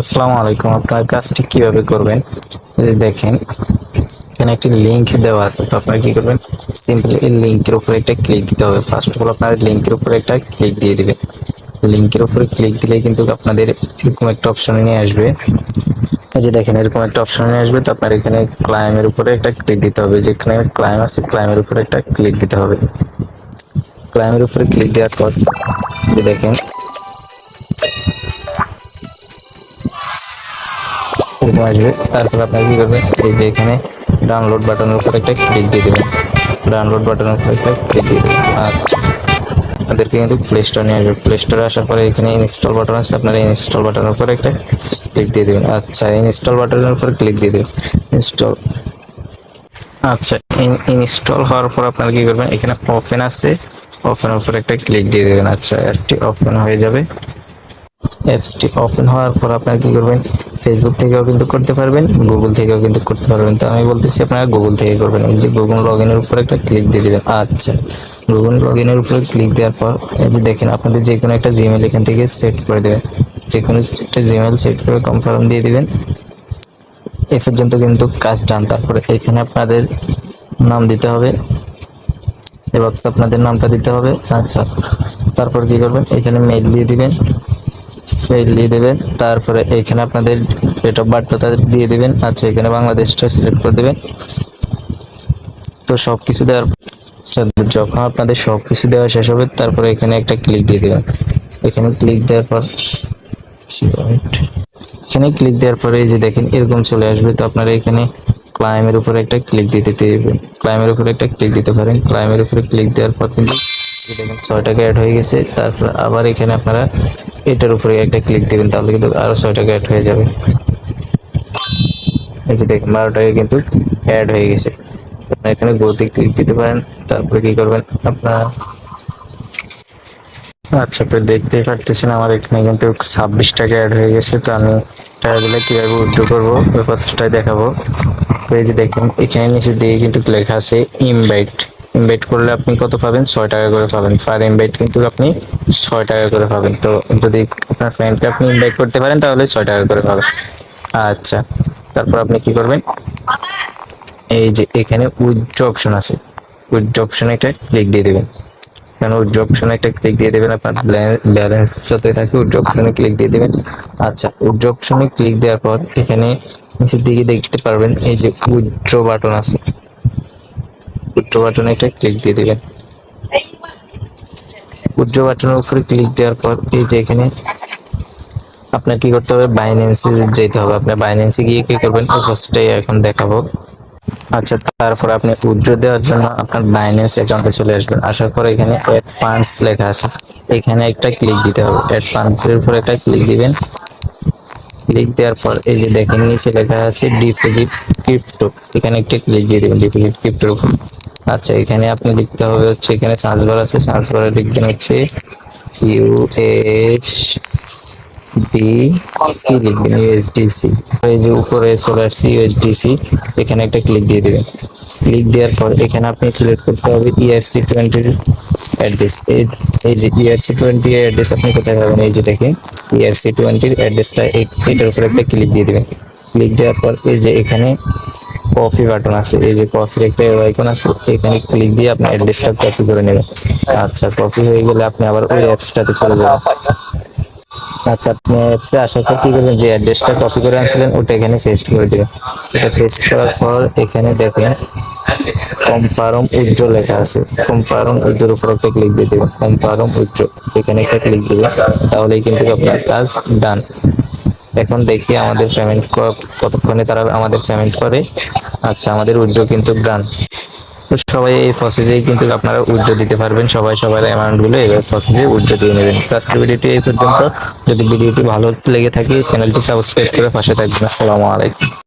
আসসালামু আলাইকুম। আপনার কাজটি কীভাবে করবেন? দেখেন, এখানে একটি লিংক দেওয়া আছে। তো আপনারা কি করবেন? সিম্পলি এই লিংকের উপরে একটা ক্লিক দিতে হবে। ফার্স্ট অফ অল আপনার লিংকের উপরে একটা ক্লিক দিয়ে দিবেন। লিংকের উপরে ক্লিক দিলে কিন্তু আপনাদের এরকম একটা অপশন নিয়ে আসবে। এই যে দেখেন, এরকম একটা অপশন নিয়ে আসবে। তো আপনার এখানে ক্লাইমের উপরে একটা ক্লিক দিতে হবে। যেখানে ক্লাইম আছে ক্লাইমের উপরে একটা ক্লিক দিতে হবে। ক্লাইমের উপরে ক্লিক দেওয়ার পর যে দেখেন এরকম আসবে। তারপর আপনারা কী করবেন? এই যে এখানে ডাউনলোড বাটনের উপর একটা ক্লিক দিয়ে দেবেন। ডাউনলোড বাটনের উপর একটা ক্লিক দিয়ে দেবেন। আচ্ছা। আপনাদেরকে কিন্তু প্লে স্টোর নিয়ে আসবে। প্লে স্টোরে আসার পরে এখানে ইনস্টল বাটন আছে। আপনারা ইনস্টল বাটনের উপর একটা ক্লিক দিয়ে দেবেন। আচ্ছা ইনস্টল বাটনের উপর ক্লিক দিয়ে দেবেন। ইনস্টল আচ্ছা ইনস্টল হওয়ার পর আপনারা কী করবেন? এখানে ওপেন আছে। ওপেনের উপর একটা ক্লিক দিয়ে দেবেন। আচ্ছা অ্যাপটি ওপেন হয়ে যাবে। অ্যাপসটি ওপেন হওয়ার পর আপনারা কি করবেন? ফেসবুক থেকেও কিন্তু করতে পারবেন গুগল থেকেও কিন্তু করতে পারবেন। তো আমি বলতেছি আপনারা গুগল থেকে করবেন। এই যে গুগল লগ ইনের উপর একটা ক্লিক দিয়ে দিবেন। আচ্ছা। গুগল লগ ইনের উপরে ক্লিক দেওয়ার পর, এই যে দেখেন আপনাদের যে কোনো একটা জিমেল এখান থেকে সেট করে দেবেন। যে কোনো একটা জিমেল সেট করে কনফার্ম দিয়ে দিবেন। এ পর্যন্ত কিন্তু কাজ ডান তারপরে এখানে আপনাদের নাম দিতে হবে। এবং আপনাদের নামটা দিতে হবে। আচ্ছা। তারপর কি করবেন? এখানে মেইল দিয়ে দিবেন। দিয়ে দেবেন। তারপরে এখানে আপনাদের ডেট অফ বার্থটা দিয়ে দেবেন। আচ্ছা এখানে বাংলাদেশটা সিলেক্ট করে দেবেন। তো সব কিছু দেওয়ার আচ্ছা, যখন আপনাদের সব কিছু দেওয়া শেষ হবে তারপরে এখানে একটা ক্লিক দিয়ে দেবেন। এখানে ক্লিক দেওয়ার পর এখানে ক্লিক দেওয়ার পরে এই যে দেখেন এরকম চলে আসবে। তো আপনারা এখানে ক্লাইমের উপরে একটা ক্লিক দিয়ে দিতে দেবেন। ক্লাইমের উপরে একটা ক্লিক দিতে পারেন। ক্লাইমের উপরে ক্লিক দেওয়ার পর কিন্তু দেখেন ছয় অ্যাড হয়ে গেছে। তারপর আবার এখানে আপনারা এটার উপরে একটা ক্লিক দিবেন, তাহলে কিন্তু আরও ছয় টাকা অ্যাড হয়ে যাবে। এই যে দেখেন বারো টাকা কিন্তু অ্যাড হয়ে গেছে। এখানে গতি ক্লিক দিতে পারেন, তারপরে কি করবেন? আপনারা আচ্ছা তো দেখতেই পারতেছেন আমার এখানে কিন্তু ছাব্বিশ টাকা অ্যাড হয়ে গেছে, তো আমি টাকাগুলো কীভাবে উইথড্র করব? প্রসেসটাই দেখাবো। এই যে দেখেন, এখানে নিচে দিয়ে কিন্তু লেখা আছে ইনভাইট ইনভাইট করলে আপনি কত পাবেন? ছয় টাকা করে পাবেন। পার ইনভাইট কিন্তু আপনি ছয় টাকা করে পাবেন। তো যদি আপনার ফ্রেন্ডকে আপনি ইনভাইট করতে পারেন, তাহলে ছয় টাকা করে পাবেন। আচ্ছা তারপর আপনি কি করবেন? এই যে এখানে উইথড্র অপশন আছে। উইথড্র অপশনে একটা ক্লিক দিয়ে দেবেন। কেন উইথড্র অপশনে একটা ক্লিক দিয়ে দেবেন। আপনার ব্যালেন্স যতই থাকে উইথড্র অপশনে ক্লিক দিয়ে দেবেন। আচ্ছা উইথড্র অপশনে ক্লিক দেওয়ার পর এখানে নিচের দিকে দেখতে পারবেন, এই যে উইথড্র বাটন আছে। উইথড্র বাটনে একটা ক্লিক দিয়ে দেবেন। উইথড্র বাটনের উপরে ক্লিক দেওয়ার পর এই যে এখানে আপনার কি করতে হবে? বাইন্যান্সে যেতে হবে। আপনার বাইন্যান্সে গিয়ে কি করবেন? ফার্স্টটাই এখন দেখাবো। আচ্ছা তারপর আপনি উইথড্র দেওয়ার জন্য আপনার বাইন্যান্স অ্যাকাউন্টে চলে আসবেন। আসার পর এখানে অ্যাড ফান্ডস লেখা আছে। এখানে একটা ক্লিক দিতে হবে। অ্যাড ফান্ডসের উপর একটা ক্লিক দিবেন। ক্লিক দেওয়ার পর এই যে দেখেন, নিচে লেখা আছে ডিপোজিট ক্রিপ্টো এখানে একটা ক্লিক দিয়ে দেবেন ডিপোজিট ক্রিপ্টোর উপর। আচ্ছা এখানে আপনি লিখতে হবে হচ্ছে, এখানে সার্চ বার আছে সার্চ বারে লিখবেন হচ্ছে ইউএস ডি সি লিখবেন ইউএসডিসি এই যে উপরে চলে আসছে ইউএসডিসি এখানে একটা ক্লিক দিয়ে দেবেন। ক্লিক দেওয়ার পর এখানে আপনি সিলেক্ট করতে হবে E ইআরসি টোয়েন্টির অ্যাড্রেস এই যে ইআরসি টোয়েন্টি অ্যাড্রেস আপনি কোথায় পাবেন? এই যে দেখেন ইআরসি টোয়েন্টির অ্যাড্রেসটা এটার উপরে একটা ক্লিক দিয়ে দেবেন। ক্লিক দেওয়ার পর এই যে এখানে কপি বাটন আছে, এই যে কপির একটা আইকন আছে, এখানে ক্লিক দিয়ে আপনি অ্যাড্রেসটা কপি করে নেবেন। আচ্ছা কপি হয়ে গেলে আপনি আবার ওই অ্যাপসটাতে চলে যাবেন। আচ্ছা আপনি অ্যাপসে আসার পর কি করবেন? যে অ্যাড্রেসটা কপি করে আনছিলেন, ওটা এখানে পেস্ট করে দিবেন। এটা পেস্ট করার পর এখানে দেখেন কম্পারম উজ্জ্বল লেখা আছে। কম্পারম উজ্জ্বল উপর একটা ক্লিক দিয়ে দেবেন। কম্পারম উজ্জ্বল এখানে একটা ক্লিক দিবেন। তাহলেই কিন্তু আপনার কাজ ডান এখন দেখি আমাদের পেমেন্ট কতক্ষণে তারা আমাদের পেমেন্ট করে। আচ্ছা আমাদের উজ্জ্বল কিন্তু ডান তো সবাই এই প্রসেসেই কিন্তু আপনারা উজ্জ্ব দিতে পারবেন। সবাই সবার অ্যামাউন্টগুলো এবার প্রসেসে উজ্জ্ব দিয়ে নেবেন। আজকের ভিডিওটি এই পর্যন্ত। যদি ভিডিওটি ভালো লেগে থাকে চ্যানেলটি সাবস্ক্রাইব করে পাশে থাকবেন। আসসালামু আলাইকুম।